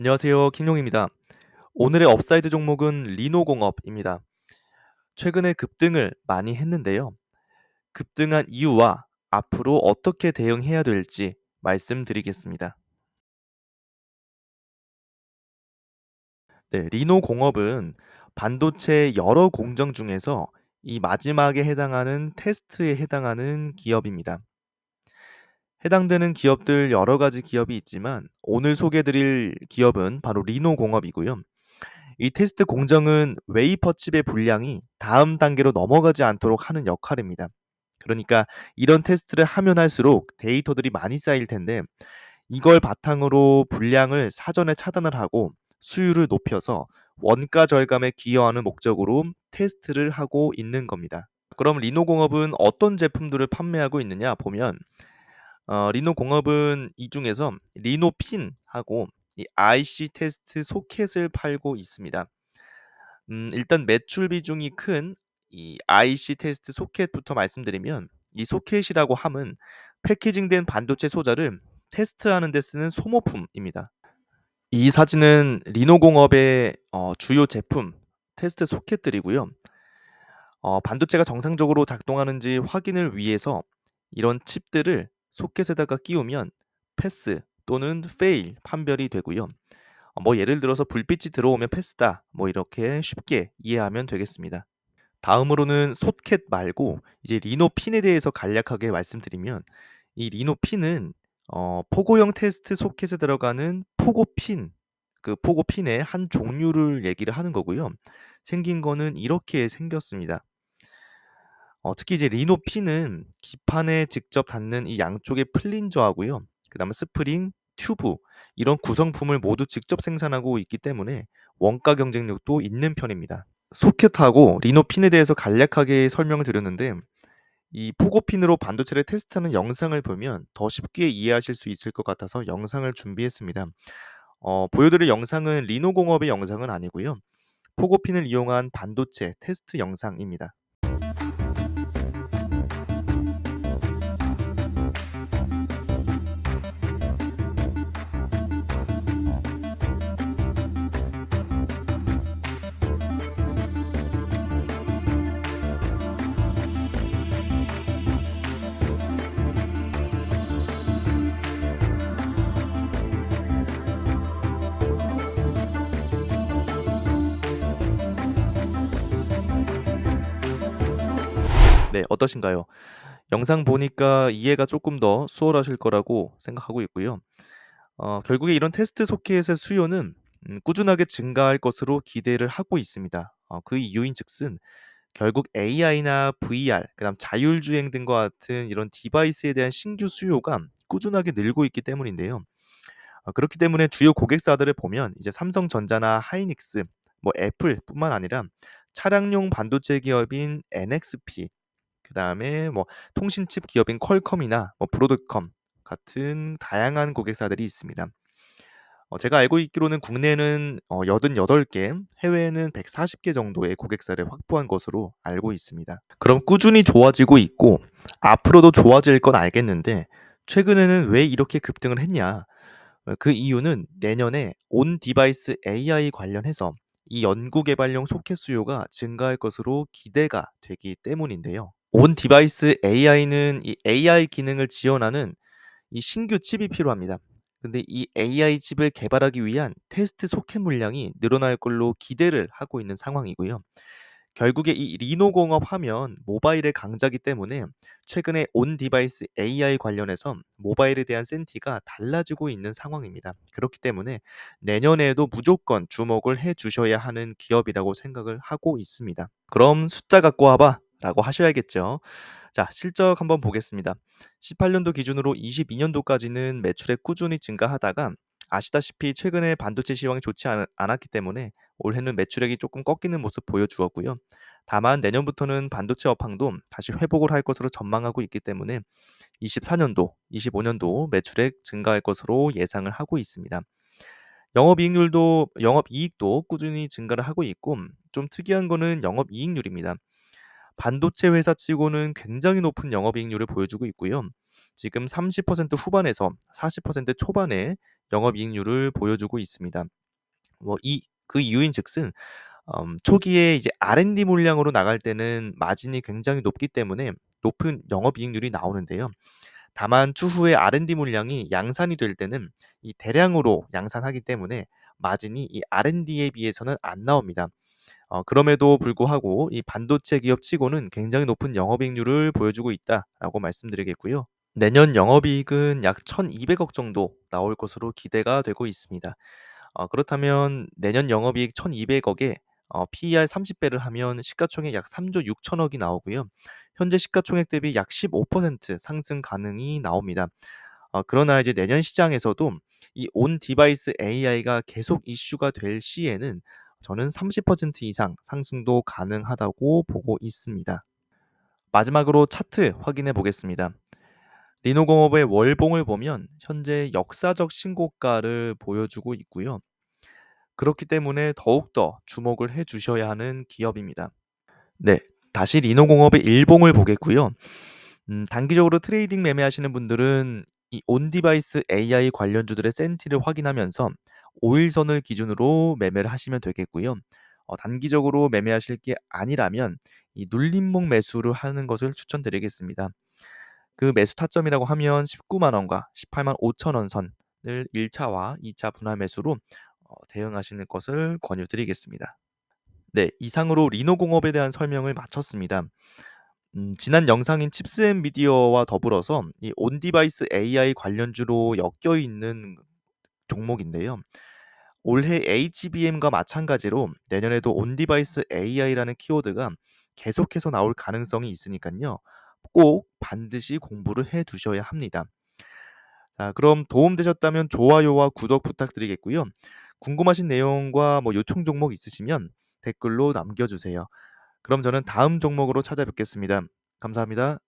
안녕하세요. 킹용입니다. 오늘의 업사이드 종목은 리노공업입니다. 최근에 급등을 많이 했는데요. 급등한 이유와 앞으로 어떻게 대응해야 될지 말씀드리겠습니다. 네, 리노공업은 반도체 여러 공정 중에서 이 마지막에 해당하는 테스트에 해당하는 기업입니다. 해당되는 기업들 여러 가지 기업이 있지만 오늘 소개해 드릴 기업은 바로 리노공업이고요. 이 테스트 공정은 웨이퍼 칩의 분량이 다음 단계로 넘어가지 않도록 하는 역할입니다. 그러니까 이런 테스트를 하면 할수록 데이터들이 많이 쌓일 텐데 이걸 바탕으로 분량을 사전에 차단을 하고 수율을 높여서 원가 절감에 기여하는 목적으로 테스트를 하고 있는 겁니다. 그럼 리노공업은 어떤 제품들을 판매하고 있느냐 보면 어, 리노공업은 이 중에서 리노핀하고 이 IC 테스트 소켓을 팔고 있습니다. 음 일단 매출 비중이 큰 이 IC 테스트 소켓부터 말씀드리면 이 소켓이라고 함은 패키징된 반도체 소자를 테스트하는 데 쓰는 소모품입니다. 이 사진은 리노공업의 어 주요 제품 테스트 소켓들이고요. 어 반도체가 정상적으로 작동하는지 확인을 위해서 이런 칩들을 소켓에다가 끼우면 패스 또는 fail 판별이 되고요. 어뭐 예를 들어서 불빛이 들어오면 패스다. 뭐 이렇게 쉽게 이해하면 되겠습니다. 다음으로는 소켓 말고 이제 리노핀에 대해서 간략하게 말씀드리면 이 리노핀은 어 포고형 테스트 소켓에 들어가는 포고핀 그 포고핀의 한 종류를 얘기를 하는 거고요. 생긴 거는 이렇게 생겼습니다. 어 특히 이제 리노핀은 기판에 직접 닿는 이 양쪽의 플린저하고요. 그다음에 스프링, 튜브 이런 구성품을 모두 직접 생산하고 있기 때문에 원가 경쟁력도 있는 편입니다. 소켓하고 리노핀에 대해서 간략하게 설명을 드렸는데 이 포고핀으로 반도체를 테스트하는 영상을 보면 더 쉽게 이해하실 수 있을 것 같아서 영상을 준비했습니다. 어 보여드릴 영상은 리노공업의 영상은 아니고요. 포고핀을 이용한 반도체 테스트 영상입니다. 네 어떠신가요? 영상 보니까 이해가 쪼끔 더 수월하실 거라고 생각하고 있고요. 어 결국에 이런 테스트 소켓의 수요는 음 꾸준하게 증가할 것으로 기대를 하고 있습니다. 어 그 이유인즉슨 결국 AI나 VR 그다음 자율주행 등과 같은 이런 디바이스에 대한 신규 수요가 꾸준하게 늘고 있기 때문인데요. 어 그렇기 때문에 주요 고객사들을 보면 이제 삼성전자나 하이닉스 뭐 애플뿐만 아니라 차량용 반도체 기업인 NXP 그다음에 뭐 통신칩 기업인 퀄컴이나 뭐 브로드컴 같은 다양한 고객사들이 있습니다. 어 제가 알고 있기로는 국내에는 어 88 개, 해외에는 140개 정도의 고객사를 확보한 것으로 알고 있습니다. 그럼 꾸준히 좋아지고 있고 앞으로도 좋아질 건 알겠는데 최근에는 왜 이렇게 급등을 했냐? 어 그 이유는 내년에 온 디바이스 AI 관련해서 이 연구 개발용 소켓 수요가 증가할 것으로 기대가 되기 때문인데요. 온 디바이스 AI는 이 AI 기능을 지원하는 이 신규 칩이 필요합니다. 근데 이 AI 칩을 개발하기 위한 테스트 소켓 물량이 늘어날 걸로 기대를 하고 있는 상황이고요. 결국에 이 리노 공업 하면 모바일의 강자기 때문에 최근에 온 디바이스 AI 관련해서 모바일에 대한 센티가 달라지고 있는 상황입니다. 그렇기 때문에 내년에도 무조건 주목을 해 주셔야 하는 기업이라고 생각을 하고 있습니다. 그럼 "숫자 갖고 와 봐." 라고 하셔야겠죠. 자 실적 한번 보겠습니다. 18 년도 기준으로 22 년도까지는 매출액 꾸준히 증가하다가 아시다시피 최근에 반도체 시황이 좋지 않 않았기 때문에 올해는 매출액이 조금 꺾이는 모습 보여주었고요. 다만 내년부터는 반도체 업황도 다시 회복을 할 것으로 전망하고 있기 때문에 24 년도, 25 년도 매출액 증가할 것으로 예상을 하고 있습니다. 영업이익률도 영업이익도 꾸준히 증가를 하고 있고 좀 특이한 거는 영업이익률입니다. 반도체 회사 치고는 굉장히 높은 영업이익률을 보여주고 있고요. 지금 30% 후반에서 40% 초반의 영업이익률을 보여주고 있습니다. 뭐 이 그 이유인즉슨 음 초기에 이제 R&D 물량으로 나갈 때는 마진이 굉장히 높기 때문에 높은 영업이익률이 나오는데요. 다만 추후에 R&D 물량이 양산이 될 때는 이 대량으로 양산하기 때문에 마진이 이 R&D에 비해서는 안 나옵니다. 어 그럼에도 불구하고 이 반도체 기업 치고는 굉장히 높은 영업이익률을 보여주고 있다라고 말씀드리겠고요. 내년 영업이익은 약 1,200억 정도 나올 것으로 기대가 되고 있습니다. 어 그렇다면 내년 영업이익 1,200억에 어 PER 30배를 하면 시가총액 약 3조 6천억이 나오고요. 현재 시가총액 대비 약 15% 상승 가능이 나옵니다. 어 그러나 이제 내년 시장에서도 이 온 디바이스 AI가 계속 이슈가 될 시에는 저는 30% 이상 상승도 가능하다고 보고 있습니다. 마지막으로 차트 확인해 보겠습니다. 리노공업의 월봉을 보면 현재 역사적 신고가를 보여주고 있고요. 그렇기 때문에 더욱더 주목을 해 주셔야 하는 기업입니다. 네. 다시 리노공업의 일봉을 보겠고요. 음 단기적으로 트레이딩 매매하시는 분들은 이 온디바이스 AI 관련주들의 센티를 확인하면서 5 일선을 기준으로 매매를 하시면 되겠고요. 어 단기적으로 매매하실 게 아니라면 이 눌림목 매수를 하는 것을 추천드리겠습니다. 그 매수 타점이라고 하면 190,000 원과 185,000원 선을 1 차와 2차 분할 매수로 어 대응하시는 것을 권유드리겠습니다. 네. 이상으로 리노공업에 대한 설명을 마쳤습니다. 음 지난 영상인 칩스앤미디어와 더불어서 이 온디바이스 AI 관련주로 엮여 있는 종목인데요. 올해 HBM과 마찬가지로 내년에도 온디바이스 AI라는 키워드가 계속해서 나올 가능성이 있으니깐요. 꼭 반드시 공부를 해 두셔야 합니다. 자 그럼 도움 되셨다면 좋아요와 구독 부탁드리겠고요. 궁금하신 내용과 뭐 요청 종목 있으시면 댓글로 남겨 주세요. 그럼 저는 다음 종목으로 찾아뵙겠습니다. 감사합니다.